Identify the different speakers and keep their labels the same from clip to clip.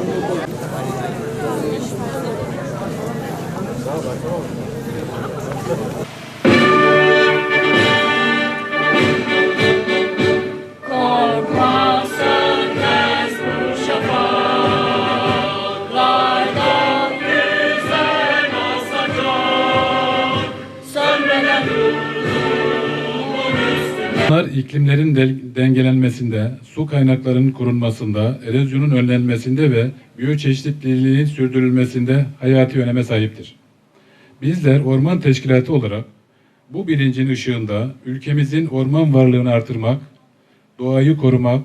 Speaker 1: Thank you.
Speaker 2: Bunlar iklimlerin dengelenmesinde, su kaynaklarının korunmasında, erozyonun önlenmesinde ve biyoçeşitliliğin sürdürülmesinde hayati öneme sahiptir. Bizler Orman Teşkilatı olarak bu bilincin ışığında ülkemizin orman varlığını artırmak, doğayı korumak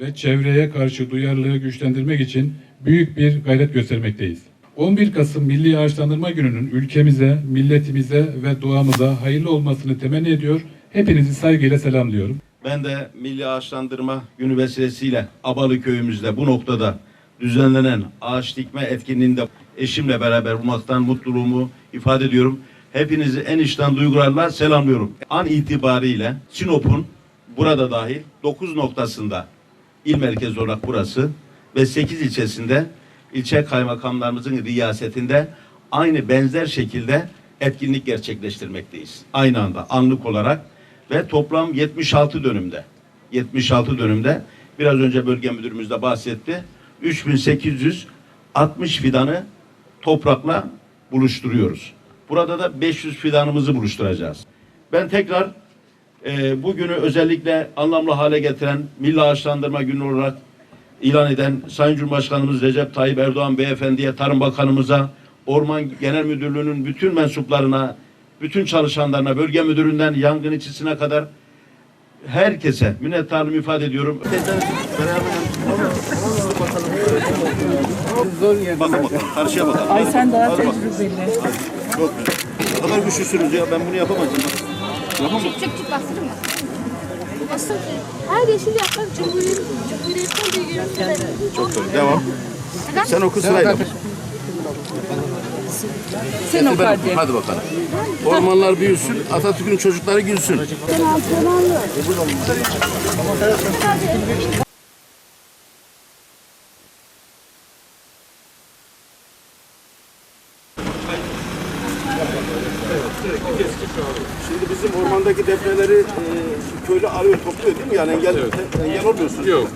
Speaker 2: ve çevreye karşı duyarlılığı güçlendirmek için büyük bir gayret göstermekteyiz. 11 Kasım Milli Ağaçlandırma Günü'nün ülkemize, milletimize ve doğamıza hayırlı olmasını temenni ediyor. Hepinizi saygıyla selamlıyorum.
Speaker 3: Ben de Milli Ağaçlandırma Günü vesilesiyle Abalı köyümüzde bu noktada düzenlenen ağaç dikme etkinliğinde eşimle beraber bulmaktan mutluluğumu ifade ediyorum. Hepinizi en içten duygularla selamlıyorum. An itibariyle Sinop'un burada dahil 9 noktasında il merkezi olarak burası ve 8 ilçesinde ilçe kaymakamlarımızın riyasetinde aynı benzer şekilde etkinlik gerçekleştirmekteyiz. Aynı anda anlık olarak ve toplam 76 dönümde 76 dönümde biraz önce bölge müdürümüz de bahsetti. 3860 fidanı toprakla buluşturuyoruz. Burada da 500 fidanımızı buluşturacağız. Ben tekrar e, bugünü özellikle anlamlı hale getiren Milli Ağaçlandırma Günü olarak ilan eden Sayın Cumhurbaşkanımız Recep Tayyip Erdoğan Beyefendi'ye, Tarım Bakanımıza, Orman Genel Müdürlüğü'nün bütün mensuplarına, bütün çalışanlarına, bölge müdüründen yangın işçisine kadar herkese minnettarlığımı ifade ediyorum. Bakın bakalım, karşıya bakalım.
Speaker 4: Ay sen daha
Speaker 3: Hadi bakalım.
Speaker 4: tecrübeli.
Speaker 3: Çok güzel. Ne kadar güçlüsünüz ya, ben bunu yapamazdım.
Speaker 5: Çık çık çık bastırın bak. Asıl her yeşil yaprak Cumhuriyet, Cumhuriyet'ten büyüğümüzde.
Speaker 3: Çok güzel, devam. Sen oku sırayla.
Speaker 4: Sen o kardeş.
Speaker 6: Hadi bakalım. Ormanlar büyüsün, Atatürk'ün çocukları gülsün.
Speaker 3: Şimdi bizim ormandaki defneleri e, köylü arıyor, topluyor değil mi? Yani engel, engel olmuyorsunuz.
Speaker 2: Yok,